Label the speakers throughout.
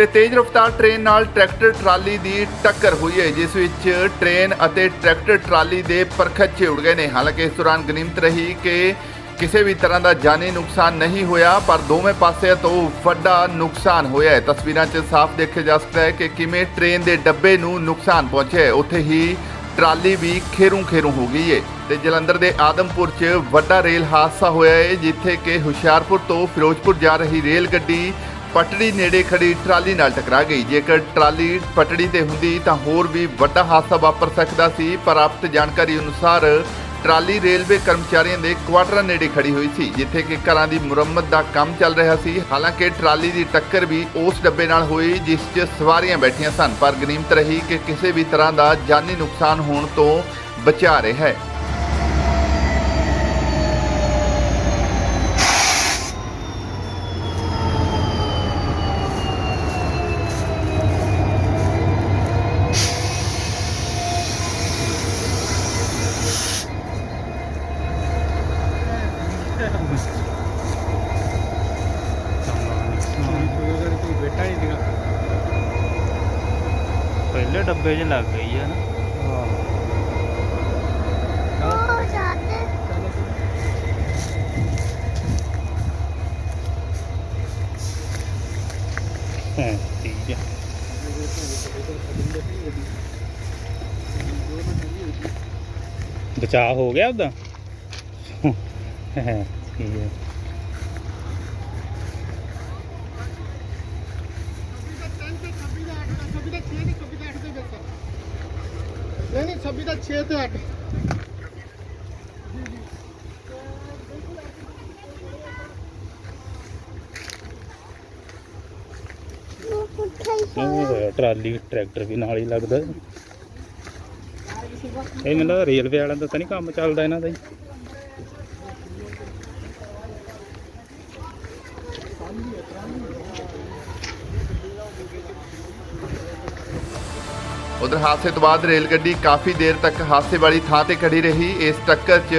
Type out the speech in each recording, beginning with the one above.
Speaker 1: ਤੇ ਤੇਜ਼ ਰਫ਼ਤਾਰ ਟ੍ਰੇਨ ਨਾਲ ਟਰੈਕਟਰ ਟਰਾਲੀ ਦੀ ਟੱਕਰ ਹੋਈ ਹੈ, ਜਿਸ ਵਿੱਚ ਟ੍ਰੇਨ ਅਤੇ ਟਰੈਕਟਰ ਟਰਾਲੀ ਦੇ ਪਰਖੱਚੇ ਉੱਡ ਗਏ ਨੇ। ਹਾਲਾਂਕਿ ਇਸ ਦੌਰਾਨ ਗਨੀਮਤ ਰਹੀ ਕਿ ਕਿਸੇ ਵੀ ਤਰ੍ਹਾਂ ਦਾ ਜਾਨੀ ਨੁਕਸਾਨ ਨਹੀਂ ਹੋਇਆ, ਪਰ ਦੋਵੇਂ ਪਾਸਿਆਂ ਤੋਂ ਵੱਡਾ ਨੁਕਸਾਨ ਹੋਇਆ ਹੈ। ਤਸਵੀਰਾਂ 'ਚ ਸਾਫ਼ ਦੇਖਿਆ ਜਾ ਸਕਦਾ ਹੈ ਕਿ ਕਿਵੇਂ ਟ੍ਰੇਨ ਦੇ ਡੱਬੇ ਨੂੰ ਨੁਕਸਾਨ ਪਹੁੰਚਿਆ ਹੈ। ਉੱਥੇ ਹੀ ਟਰਾਲੀ ਵੀ ਖੇਰੂ ਖੇਰੂ ਹੋ ਗਈ ਹੈ ਤੇ ਜਲੰਧਰ ਦੇ ਆਦਮਪੁਰ 'ਚ ਵੱਡਾ ਰੇਲ ਹਾਦਸਾ ਹੋਇਆ ਹੈ, ਜਿੱਥੇ ਕਿ ਹੁਸ਼ਿਆਰਪੁਰ ਤੋਂ ਫਿਰੋਜ਼ਪੁਰ ਜਾ ਰਹੀ ਰੇਲ ਗੱਡੀ ਪਟੜੀ ਨੇੜੇ ਖੜੀ ਟਰਾਲੀ ਨਾਲ ਟਕਰਾ ਗਈ। ਜੇਕਰ ਟਰਾਲੀ ਪਟੜੀ ਤੇ ਹੁੰਦੀ ਤਾਂ ਹੋਰ ਵੀ ਵੱਡਾ ਹਾਦਸਾ ਵਾਪਰ ਸਕਦਾ ਸੀ ਪ੍ਰਾਪਤ ਜਾਣਕਾਰੀ ਅਨੁਸਾਰ ਟਰਾਲੀ ਰੇਲਵੇ ਕਰਮਚਾਰੀਆਂ ਦੇ ਕੁਆਟਰਾਂ ਨੇੜੇ ਖੜੀ ਹੋਈ ਸੀ, ਜਿੱਥੇ ਕਿ ਘਰਾਂ ਦੀ ਮੁਰੰਮਤ ਦਾ ਕੰਮ ਚੱਲ ਰਿਹਾ ਸੀ। ਹਾਲਾਂਕਿ ਟਰਾਲੀ ਦੀ ਟੱਕਰ ਵੀ ਉਸ ਡੱਬੇ ਨਾਲ ਹੋਈ, ਜਿਸ 'ਚ ਸਵਾਰੀਆਂ ਬੈਠੀਆਂ ਸਨ, ਪਰ ਗਨੀਮਤ ਰਹੀ ਕਿ ਕਿਸੇ ਵੀ ਤਰ੍ਹਾਂ ਦਾ ਜਾਨੀ ਨੁਕਸਾਨ ਹੋਣ ਤੋਂ ਬਚਾ ਰਿਹਾ ਹੈ।
Speaker 2: ਬੇਟਾ ਹੀ ਸੀਗਾ
Speaker 3: ਪਹਿਲੇ ਡੱਬੇ 'ਚ ਲੱਗ ਗਈ ਆ ਨਾ। ਹਾਂ, ਠੀਕ ਹੈ ਬਚਾਅ ਹੋ ਗਿਆ ਉਹਦਾ ਠੀਕ ਹੈ?
Speaker 2: ਨਹੀਂ ਨਹੀਂ 26 ਦਾ 6 ਤੇ 8
Speaker 3: ਉਹ ਹੋਇਆ, ਟਰਾਲੀ, ਟਰੈਕਟਰ ਵੀ ਨਾਲ ਹੀ ਲੱਗਦਾ। ਇਹ ਮੈਨੂੰ ਲੱਗਦਾ ਰੇਲਵੇ ਵਾਲਿਆਂ ਦਾ ਤਾਂ ਨਹੀਂ ਕੰਮ ਚੱਲਦਾ ਇਹਨਾਂ ਦਾ ਹੀ।
Speaker 1: ਉਧਰ ਹਾਦਸੇ ਤੋਂ ਬਾਅਦ ਰੇਲ ਗੱਡੀ ਕਾਫੀ ਦੇਰ ਤੱਕ ਹਾਦਸੇ ਵਾਲੀ ਥਾਂ ਤੇ ਖੜੀ ਰਹੀ। ਇਸ ਟੱਕਰ 'ਚ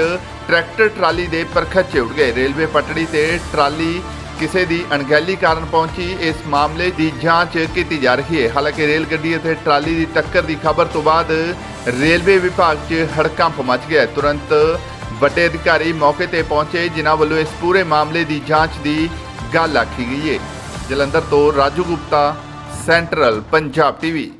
Speaker 1: ਟਰੈਕਟਰ ਟਰਾਲੀ ਦੇ ਪਰਖੱਚੇ ਉੱਡ ਗਏ। ਰੇਲਵੇ ਪਟੜੀ ਤੇ ਟਰਾਲੀ ਕਿਸੇ ਦੀ ਅਣਗਹਿਲੀ ਕਾਰਨ ਪਹੁੰਚੀ। ਇਸ ਮਾਮਲੇ ਦੀ ਜਾਂਚ ਕੀਤੀ ਜਾ ਰਹੀ ਹੈ। ਹਾਲਾਂਕਿ ਰੇਲ ਗੱਡੀ ਅਤੇ ਟਰਾਲੀ ਦੀ ਟੱਕਰ ਦੀ ਖਬਰ ਤੋਂ ਬਾਅਦ ਰੇਲਵੇ ਵਿਭਾਗ 'ਚ ਹੜਕੰਪ ਮਚ ਗਿਆ। ਤੁਰੰਤ ਵੱਡੇ ਅਧਿਕਾਰੀ ਮੌਕੇ ਤੇ ਪਹੁੰਚੇ, ਜਿਨ੍ਹਾਂ ਵੱਲੋਂ ਇਸ ਪੂਰੇ ਮਾਮਲੇ ਦੀ ਜਾਂਚ ਦੀ ਗੱਲ ਆਖੀ ਗਈ ਹੈ ਜਲੰਧਰ ਤੋਂ ਰਾਜੂ ਗੁਪਤਾ ਸੈਂਟਰਲ ਪੰਜਾਬ ਟੀਵੀ